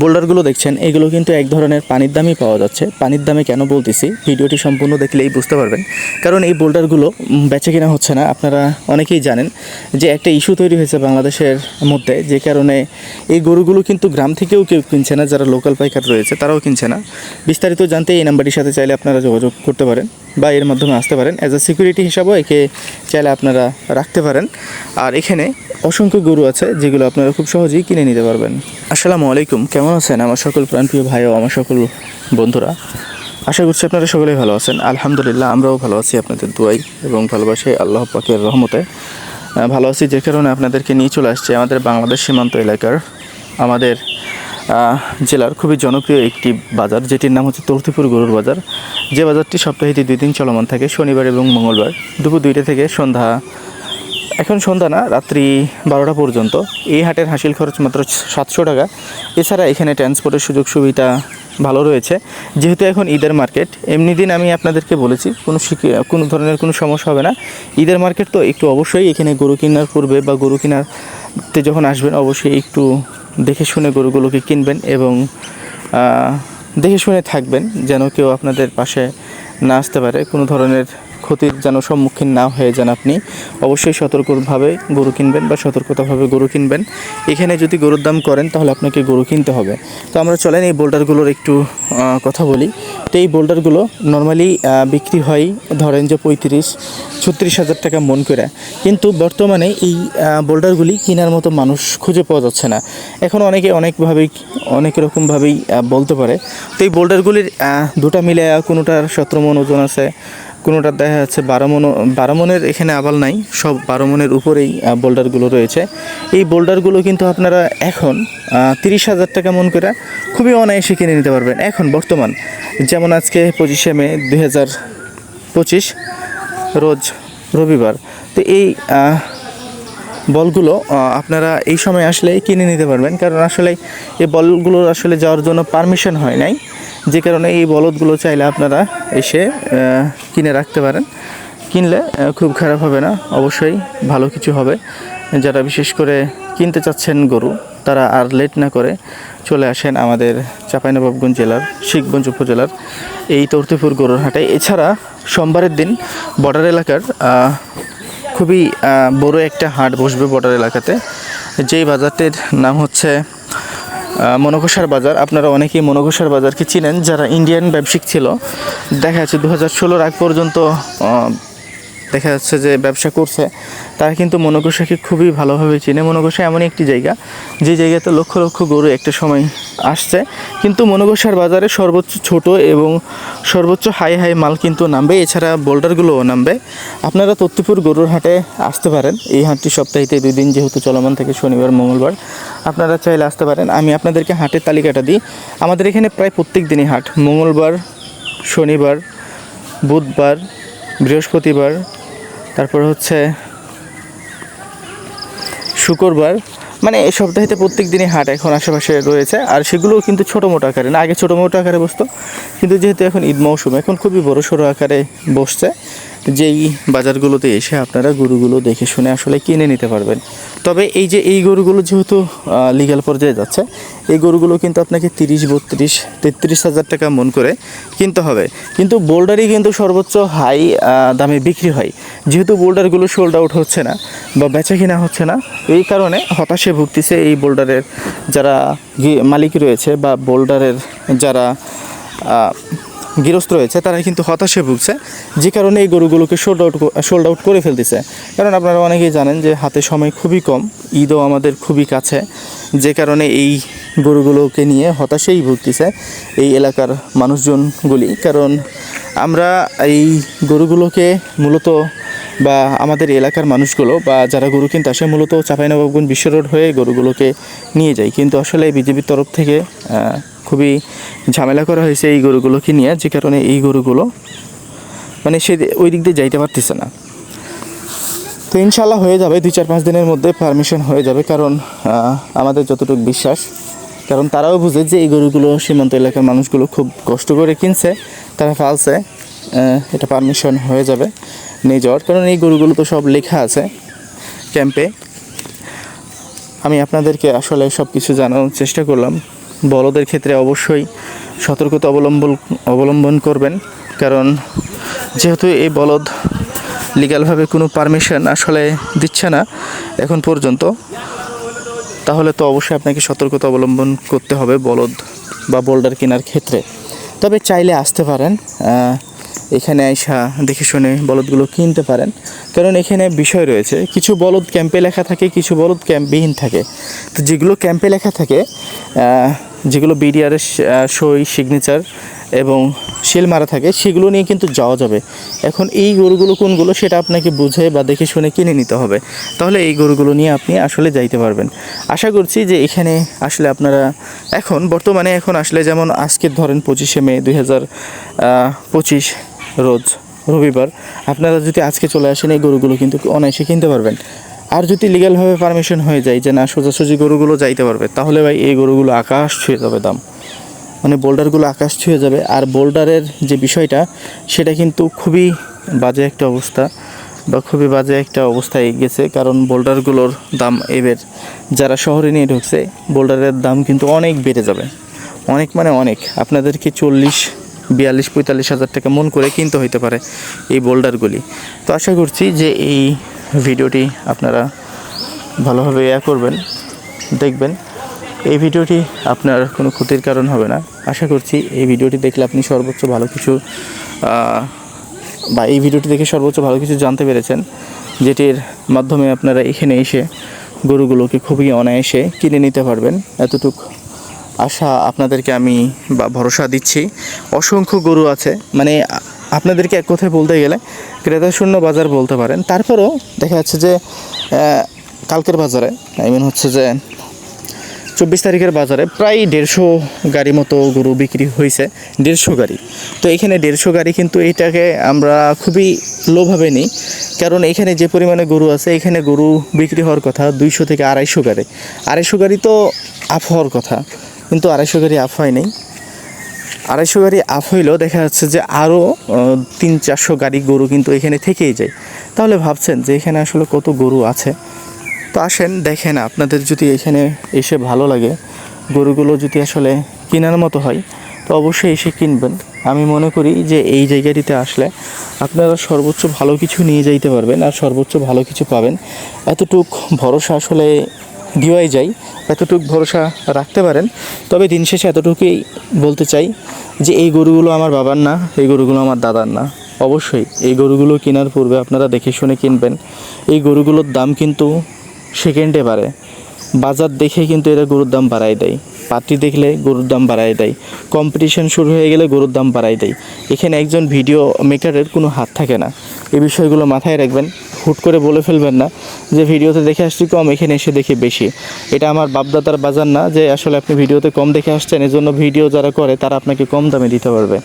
বোল্ডারগুলো দেখছেন, এগুলো কিন্তু এক ধরনের পানির দামই পাওয়া যাচ্ছে। পানির দামে কেন বলতেছি? ভিডিওটি সম্পূর্ণ দেখলেই বুঝতে পারবেন। কারণ এই বোল্ডারগুলো বেচে কেনা হচ্ছে না। আপনারা অনেকেই জানেন যে একটা ইস্যু তৈরি হয়েছে বাংলাদেশের মধ্যে, যে কারণে এই গরুগুলো কিন্তু গ্রাম থেকেও কেউ কিনছে না। যারা লোকাল পাইকার রয়েছে, তারাও কিনছে না। বিস্তারিত জানতে এই নাম্বারটির সাথে চাইলে আপনারা যোগাযোগ করতে পারেন। বা এর মাধ্যমে আসতে পারেন। অ্যাজ আ সিকিউরিটি হিসাবেও একে চাইলে আপনারা রাখতে পারেন। আর এখানে অসংখ্য গরু আছে যেগুলো আপনারা খুব সহজেই কিনে নিতে পারবেন। আসসালামু আলাইকুম, কেমন আছেন আমার সকল প্রাণপ্রিয় ভাই ও আমার সকল বন্ধুরা? আশা করছি আপনারা সকলেই ভালো আছেন। আলহামদুলিল্লাহ, আমরাও ভালো আছি আপনাদের দোয়াই এবং ভালোবাসে আল্লাহ পাকের রহমতে। ভালো আছি যে কারণে আপনাদেরকে নিয়ে চলে আসছে আমাদের বাংলাদেশ সীমান্ত এলাকার আমাদের জেলার খুবই জনপ্রিয় একটি বাজার, যেটির নাম হচ্ছে তর্তিপুর গরুর বাজার। যে বাজারটি সপ্তাহে দুই দিন চলমান থাকে, শনিবার এবং মঙ্গলবার দুপুর দুইটা থেকে সন্ধ্যা, এখন সন্ধ্যা না, রাত্রি বারোটা পর্যন্ত। এই হাটের হাসিল খরচ মাত্র সাতশো টাকা। এছাড়া এখানে ট্রান্সপোর্টের সুযোগ সুবিধা ভালো রয়েছে। যেহেতু এখন ঈদের মার্কেট এমনি দিন আমি আপনাদেরকে বলেছি, কোনো কোনো ধরনের কোনো সমস্যা হবে না। ঈদের মার্কেট তো একটু অবশ্যই এখানে গরু কেনার পূর্বে বা গরু কেনার তে যখন আসবেন, অবশ্যই একটু দেখে শুনে গরুগুলোকে কিনবেন এবং দেখে শুনে থাকবেন যেন কেউ আপনাদের পাশে না আসতে পারে। কোনো ধরনের ক্ষতির যেন সম্মুখীন না হয়ে যান আপনি, অবশ্যই সতর্কভাবে গরু কিনবেন বা সতর্কতাভাবে গরু কিনবেন। এখানে যদি গরুর দাম করেন, তাহলে আপনাকে গরু কিনতে হবে। তো আমরা চলেন এই বোল্ডারগুলোর একটু কথা বলি। তো এই বোল্ডারগুলো নর্মালি বিক্রি হয় ধরেন যে পঁয়ত্রিশ, ছত্রিশ হাজার টাকা মন করে। কিন্তু বর্তমানে এই বোল্ডারগুলি কেনার মতো মানুষ খুঁজে পাওয়া যাচ্ছে না। এখন অনেকে অনেকভাবেই, অনেক রকমভাবেই বলতে পারে। তো এই বোল্ডারগুলির দুটা মিলে কোনোটার সতেরো মন ওজন আছে কোনোটার দেখা যাচ্ছে বারো মন বারো মনের এখানে আবাল নাই, সব বারো মনের উপরেই বোল্ডারগুলো রয়েছে। এই বোল্ডারগুলো কিন্তু আপনারা এখন তিরিশ হাজার টাকা মন করে খুবই অনায়াসে কিনে নিতে পারবেন। এখন বর্তমান, যেমন আজকে পঁচিশে মে দুই হাজার পঁচিশ, রোজ রবিবার। তো এই বলগুলো আপনারা এই সময় আসলে কিনে নিতে পারবেন। কারণ আসলে এই বলগুলো আসলে যাওয়ার জন্য পারমিশন হয় নাই। যে কারণে এই বলদগুলো চাইলে আপনারা এসে কিনে রাখতে পারেন। কিনলে খুব খারাপ হবে না, অবশ্যই ভালো কিছু হবে। যারা বিশেষ করে কিনতে চাচ্ছেন গরু, তারা আর লেট না করে চলে আসেন আমাদের চাঁপাইনবাবগঞ্জ জেলার, শিখগঞ্জ উপজেলার, এই তর্তিপুর গরুর হাটে। এছাড়া সোমবারের দিন বর্ডার এলাকার খুবই বড় একটা হাট বসবে বর্ডার এলাকাতে। যেই বাজারটির নাম হচ্ছে আহ, মনকষার বাজার। আপনারা অনেকেই মনকষার বাজারকে চিনেন যারা ইন্ডিয়ান ব্যবসায়িক ছিল। দেখা যাচ্ছে দু হাজার ষোলোর আগ পর্যন্ত দেখা যাচ্ছে যে ব্যবসা করছে। তারা কিন্তু মনকষাকে খুবই ভালোভাবে চিনে। মনকষা এমন একটি জায়গা যে জায়গাতে লক্ষ লক্ষ গরু একটা সময় আসছে। কিন্তু মনকষার বাজারে সর্বোচ্চ ছোট এবং সর্বোচ্চ হাই হাই মাল কিন্তু নামবে। এছাড়া বোল্ডারগুলোও নামবে। আপনারা তত্ত্বপুর গরুর হাটে আসতে পারেন। এই হাটটি সপ্তাহে দুই দিন যেহেতু চলমান থাকে শনিবার মঙ্গলবার। আপনারা চাইলে আসতে পারেন। আমি আপনাদেরকে হাটের তালিকাটা দিই। আমাদের এখানে প্রায় প্রত্যেক দিনই হাট। মঙ্গলবার, শনিবার, বুধবার, বৃহস্পতিবার, তারপর হচ্ছে শুক্রবার। মানে এই সপ্তাহেতে প্রত্যেক দিনই হাট এখন আশেপাশে রয়েছে। আর সেগুলোও কিন্তু ছোটো মোটো আকারে না, আগে ছোটো মোটো আকারে বসতো। কিন্তু যেহেতু এখন ঈদ মৌসুম, এখন খুবই বড় সড়ো আকারে বসছে। যেই বাজারগুলোতে এসে আপনারা গরুগুলো দেখে শুনে আসলে কিনে নিতে পারবেন। তবে এই যে এই গরুগুলো যেহেতু লিগাল পর্যায়ে যাচ্ছে, এই গরুগুলো কিন্তু আপনাকে তিরিশ, বত্রিশ, তেত্রিশ হাজার টাকা মন করে কিনতে হবে। কিন্তু বোল্ডারই কিন্তু সর্বোচ্চ হাই দামে বিক্রি হয়। যেহেতু বোল্ডারগুলো সোল্ড আউট হচ্ছে না বা বেচা কিনা হচ্ছে না, এই কারণে হতাশে ভুগতেছে এই বোল্ডারের যারা মালিক রয়েছে বা বোল্ডারের যারা গৃহস্থ রয়েছে তারা কিন্তু হতাশে ভুগছে, যে কারণে এই গরুগুলোকে সোল্ড আউট সোল্ড আউট করে ফেলতেছে। কারণ আপনারা অনেকেই জানেন যে হাতে সময় খুবই কম, ঈদও আমাদের খুবই কাছে, যে কারণে এই গরুগুলোকে নিয়ে হতাশেই ভুগতেছে এই এলাকার মানুষজনগুলি। কারণ আমরা এই গরুগুলোকে মূলত বা আমাদের এলাকার মানুষগুলো বা যারা গরু কিনতে আসে, মূলত চাঁপাইনবাবগঞ্জ বিশ্ব রোড হয়ে গরুগুলোকে নিয়ে যায়। কিন্তু আসলে বিজেপির তরফ থেকে খুবই ঝামেলা করা হয়েছে এই গরুগুলোকে নিয়ে, যে কারণে এই গরুগুলো মানে সে ওই দিক দিয়ে যাইতে পারতেছে না। তো ইনশাল্লাহ হয়ে যাবে, দুই চার পাঁচ দিনের মধ্যে পারমিশন হয়ে যাবে, কারণ আমাদের যতটুকু বিশ্বাস, কারণ তারাও বুঝে যে এই গরুগুলো সীমান্ত এলাকার মানুষগুলো খুব কষ্ট করে কিনছে, তারা ফালছে এটা পারমিশন হয়ে যাবে নিয়ে যাওয়ার কারণ এই গরুগুলো তো সব লেখা আছে ক্যাম্পে আমি আপনাদেরকে আসলে সব কিছু জানানোর চেষ্টা করলাম। বলদের ক্ষেত্রে অবশ্যই সতর্কতা অবলম্বন অবলম্বন করবেন। কারণ যেহেতু এই বলদ লিগ্যালভাবে কোনো পারমিশন আসলে দিচ্ছে না এখন পর্যন্ত, তাহলে তো অবশ্যই আপনাকে সতর্কতা অবলম্বন করতে হবে বলদ বা বোল্ডার কেনার ক্ষেত্রে। তবে চাইলে আসতে পারেন এখানে আইসা দেখে শুনে বলদগুলো কিনতে পারেন। কারণ এখানে বিষয় রয়েছে, কিছু বলদ ক্যাম্পে লেখা থাকে, কিছু বলদ ক্যাম্পবিহীন থাকে। তো যেগুলো ক্যাম্পে লেখা থাকে যেগুলো বিডিআরের সই সিগনেচার এবং শিল মারা থাকে, সেগুলো নিয়ে কিন্তু যাওয়া যাবে। এখন এই গরুগুলো কোনগুলো সেটা আপনাকে বুঝে বা দেখে শুনে কিনে নিতে হবে। তাহলে এই গরুগুলো নিয়ে আপনি আসলে যাইতে পারবেন। আশা করছি যে এখানে আসলে আপনারা এখন, বর্তমানে এখন আসলে যেমন আজকে ধরেন পঁচিশে মে দুই হাজার পঁচিশ রোজ রবিবার, আপনারা যদি আজকে চলে আসেন, এই গরুগুলো কিন্তু অনায়াসে কিনতে পারবেন। আর যদি লিগ্যালভাবে পারমিশন হয়ে যায় যে না, সোজাসুজি গরুগুলো যাইতে পারবে, তাহলে ভাই এই গরুগুলো আকাশ ছুঁয়ে যাবে দাম। মানে বোল্ডারগুলো আকাশ ছুঁয়ে যাবে। আর বোল্ডারের যে বিষয়টা, সেটা কিন্তু খুবই বাজে একটা অবস্থা। বা খুবই বাজে একটা অবস্থায় গেছে, কারণ বোল্ডারগুলোর দাম এবার যারা শহরে নিয়ে ঢুকছে বোল্ডারের দাম কিন্তু অনেক বেড়ে যাবে। অনেক মানে অনেক। আপনাদেরকে চল্লিশ, বিয়াল্লিশ, পঁয়তাল্লিশ হাজার টাকা মন করে কিনতে হইতে পারে এই বোল্ডারগুলি তো আশা করছি যে এই ভিডিওটি আপনারা ভালোভাবে ইয়া করবেন, দেখবেন। এই ভিডিওটি আপনার কোনো ক্ষতির কারণ হবে না। আশা করছি এই ভিডিওটি দেখলে আপনি সর্বোচ্চ ভালো কিছু বা এই ভিডিওটি দেখে সর্বোচ্চ ভালো কিছু জানতে পেরেছেন, যেটির মাধ্যমে আপনারা এখানে এসে গরুগুলোকে খুবই অনায়াসে কিনে নিতে পারবেন। এতটুক আশা আপনাদেরকে আমি বা ভরসা দিচ্ছি। অসংখ্য গরু আছে মানে আপনাদেরকে এক কথায় বলতে গেলে ক্রেতা শূন্য বাজার বলতে পারেন। তারপরও দেখা যাচ্ছে যে কালকের বাজারে আই মিন হচ্ছে যে, চব্বিশ তারিখের বাজারে প্রায় দেড়শো গাড়ি মতো গরু বিক্রি হয়েছে, দেড়শো গাড়ি। তো এখানে দেড়শো গাড়ি কিন্তু এটাকে আমরা খুবই লোভাবে নিই, কারণ এখানে যে পরিমাণে গরু আছে, এখানে গরু বিক্রি হওয়ার কথা দুইশো থেকে আড়াইশো গাড়ি। আড়াইশো গাড়ি তো আপ হওয়ার কথা, কিন্তু আড়াইশো গাড়ি আপ হয় নাই। আড়াইশো গাড়ি আপ হইলেও দেখা যাচ্ছে যে আরও তিন, চারশো গাড়ি গরু কিন্তু এখানে থেকেই যায়। তাহলে ভাবছেন যে এখানে আসলে কত গরু আছে? তো আসেন, দেখেন আপনাদের যদি এখানে এসে ভালো লাগে, গরুগুলো যদি আসলে কেনার মতো হয়, তো অবশ্যই এসে কিনবেন। আমি মনে করি যে এই জায়গাটিতে আসলে আপনারা সর্বোচ্চ ভালো কিছু নিয়ে যাইতে পারবেন আর সর্বোচ্চ ভালো কিছু পাবেন। এতটুক ভরসা আসলে দেওয়াই যায় এতটুকু ভরসা রাখতে পারেন। তবে দিন শেষে এতটুকুই বলতে চাই যে, এই গরুগুলো আমার বাবার না, এই গরুগুলো আমার দাদার না। অবশ্যই এই গরুগুলো কেনার পূর্বে আপনারা দেখে শুনে কিনবেন। এই গরুগুলোর দাম কিন্তু সেকেন্ডে বাড়ে। বাজার দেখে কিন্তু এরা গরুর দাম বাড়ায় দেয়। পাত্রি দেখলে গরুর দাম বাড়ায় দেয়। কম্পিটিশন শুরু হয়ে গেলে গরুর দাম বাড়ায় দেয়। এখানে একজন ভিডিও মেকারের কোনো হাত থাকে না। এই বিষয়গুলো মাথায় রাখবেন। হুট করে বলে ফেলবেন না যে ভিডিওতে দেখে আসছি কম, এখানে এসে দেখে বেশি। এটা আমার বাপদাদার বাজার না যে আসলে আপনি ভিডিওতে কম দেখে আসছেন, এজন্য ভিডিও যারা করে তারা আপনাকে কম দামে দিতে পারবে।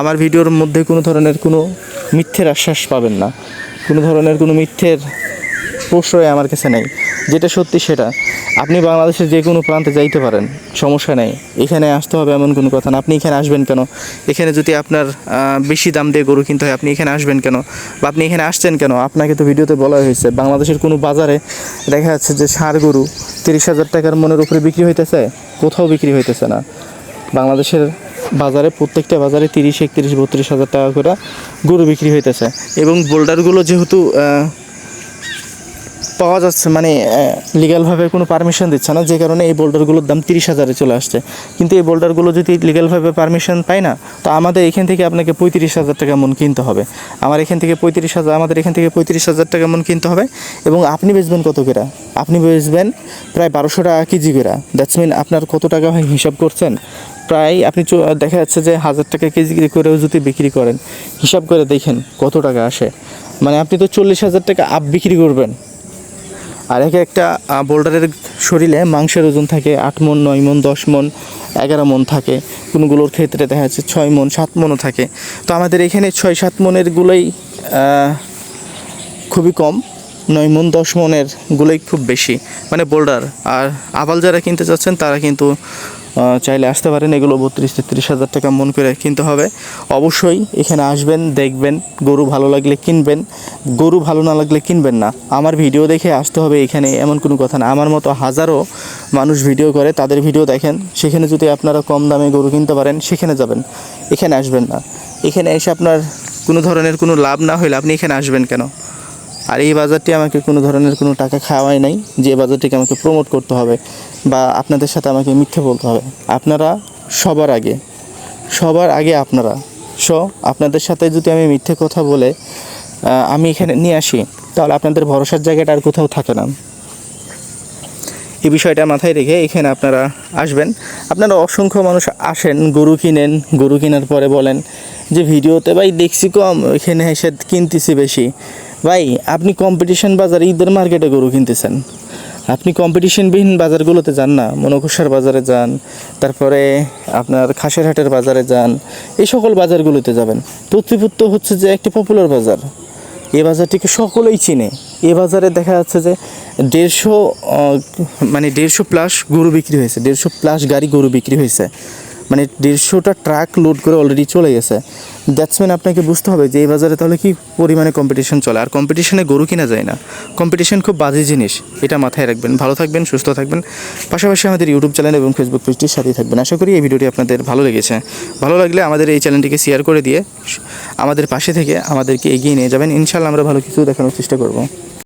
আমার ভিডিওর মধ্যে কোনো ধরনের কোনো মিথ্যের আশ্বাস পাবেন না। কোনো ধরনের কোনো মিথ্যের প্রশ্রয় আমার কাছে নেই। যেটা সত্যি সেটা। আপনি বাংলাদেশের যে কোনো প্রান্তে যাইতে পারেন, সমস্যা নেই। এখানে আসতে হবে এমন কোনো কথা না। আপনি এখানে আসবেন কেন? এখানে যদি আপনার বেশি দাম দিয়ে গরু কিনতে হয়, আপনি এখানে আসবেন কেন? বা আপনি এখানে আসছেন কেন? আপনাকে তো ভিডিওতে বলা হয়েছে, বাংলাদেশের কোনো বাজারে দেখা যাচ্ছে যে ষাঁড় গরু তিরিশ হাজার টাকার মনের উপরে বিক্রি হইতেছে, কোথাও বিক্রি হইতেছে না। বাংলাদেশের বাজারে, প্রত্যেকটা বাজারে তিরিশ, একত্রিশ, বত্রিশ হাজার টাকা করে গরু বিক্রি হইতেছে। এবং বোল্ডারগুলো যেহেতু পাওয়া যাচ্ছে মানে লিগ্যালভাবে কোনো পারমিশন দিচ্ছে না, যে কারণে এই বোল্ডারগুলোর দাম তিরিশ হাজারে চলে আসছে। কিন্তু এই বোল্ডারগুলো যদি লিগ্যালভাবে পারমিশন পায় না, তো আমাদের এখান থেকে আপনাকে পঁয়ত্রিশ হাজার টাকা মন কিনতে হবে। আমার এখান থেকে পঁয়ত্রিশ হাজার, আমাদের এখান থেকে পঁয়ত্রিশ হাজার টাকা মন কিনতে হবে, এবং আপনি বেচবেন কত করে? আপনি বেচবেন প্রায় বারোশো টাকা কেজি কেরা। দ্যাটস মিন আপনার কত টাকা হয় হিসাব করছেন? প্রায় আপনি দেখা যাচ্ছে যে হাজার টাকা কেজি করেও যদি বিক্রি করেন, হিসাব করে দেখেন কত টাকা আসে। মানে আপনি তো চল্লিশ হাজার টাকা আপ বিক্রি করবেন। আর এক একটা বোল্ডারের শরীরে মাংসের ওজন থাকে আট মন, নয় মন, দশ মন, এগারো মন থাকে। কোনগুলোর ক্ষেত্রে দেখা যাচ্ছে ছয় মন, সাত মনও থাকে। তো আমাদের এখানে ছয়, সাত মনের গুলোই খুবই কম। নয় মন, দশ মনের গুলোই খুব বেশি। মানে বোল্ডার আর আবাল যারা কিনতে চাচ্ছেন তারা কিন্তু চাইলে আসতে পারেন। এগুলো বত্রিশ তেত্রিশ হাজার টাকা মন করে কিনতে হবে। অবশ্যই এখানে আসবেন, দেখবেন, গরু ভালো লাগলে কিনবেন, গরু ভালো না লাগলে কিনবেন না। আমার ভিডিও দেখে আসতে হবে এখানে, এমন কোনো কথা না। আমার মতো হাজারো মানুষ ভিডিও করে, তাদের ভিডিও দেখেন। সেখানে যদি আপনারা কম দামে গরু কিনতে পারেন, সেখানে যাবেন। এখানে আসবেন না। এখানে এসে আপনার কোনো ধরনের কোনো লাভ না হলে আপনি এখানে আসবেন কেন? আর এই বাজারটি আমাকে কোনো ধরনের কোনো টাকা খাওয়াই নাই। যে বাজারটিকে আমাকে প্রমোট করতে হবে। বা আপনাদের সাথে আমাকে মিথ্যে বলতে হবে। আপনারা সবার আগে সবার আগে আপনারা। স আপনাদের সাথে যদি আমি মিথ্যে কথা বলে আমি এখানে নিয়ে আসি, তাহলে আপনাদের ভরসার জায়গাটা আর কোথাও থাকে না। এই বিষয়টা মাথায় রেখে এখানে আপনারা আসবেন। আপনারা অসংখ্য মানুষ আসেন, গরু কিনেন, গরু কেনার পরে বলেন যে, ভিডিওতে ভাই দেখছি কম, এখানে এসে কিনতেছি বেশি। ভাই, আপনি কম্পিটিশন বাজারে ঈদের মার্কেটে গরু কিনতেছেন। আপনি কম্পিটিশনবিহীন বাজারগুলোতে যান না মনকুষার বাজারে যান, তারপরে আপনার খাসেরহাটের বাজারে যান, এই সকল বাজারগুলোতে যাবেন। প্রতিপুত্ত হচ্ছে যে একটি পপুলার বাজার। এ বাজারটিকে সকলেই চিনে। এ বাজারে দেখা যাচ্ছে যে দেড়শো মানে দেড়শো প্লাস গরু বিক্রি হয়েছে, দেড়শো প্লাস গাড়ি গরু বিক্রি হয়েছে। মানে দেড়শোটা ট্রাক লোড করে অলরেডি চলে গেছে। দ্যাটসম্যান আপনাকে বুঝতে হবে যে এই বাজারে তাহলে কি পরিমাণে কম্পিটিশন চলে। আর কম্পিটিশনে গরু কিনা যায় না। কম্পিটিশন খুব বাজে জিনিস। এটা মাথায় রাখবেন। ভালো থাকবেন, সুস্থ থাকবেন। পাশাপাশি আমাদের ইউটিউব চ্যানেল এবং ফেসবুক পেজটির সাথেই থাকবেন। আশা করি এই ভিডিওটি আপনাদের ভালো লেগেছে। ভালো লাগলে আমাদের এই চ্যানেলটিকে শেয়ার করে দিয়ে আমাদের পাশে থেকে আমাদেরকে এগিয়ে নিয়ে যাবেন। ইনশাল্লাহ আমরা ভালো কিছু দেখানোর চেষ্টা করব।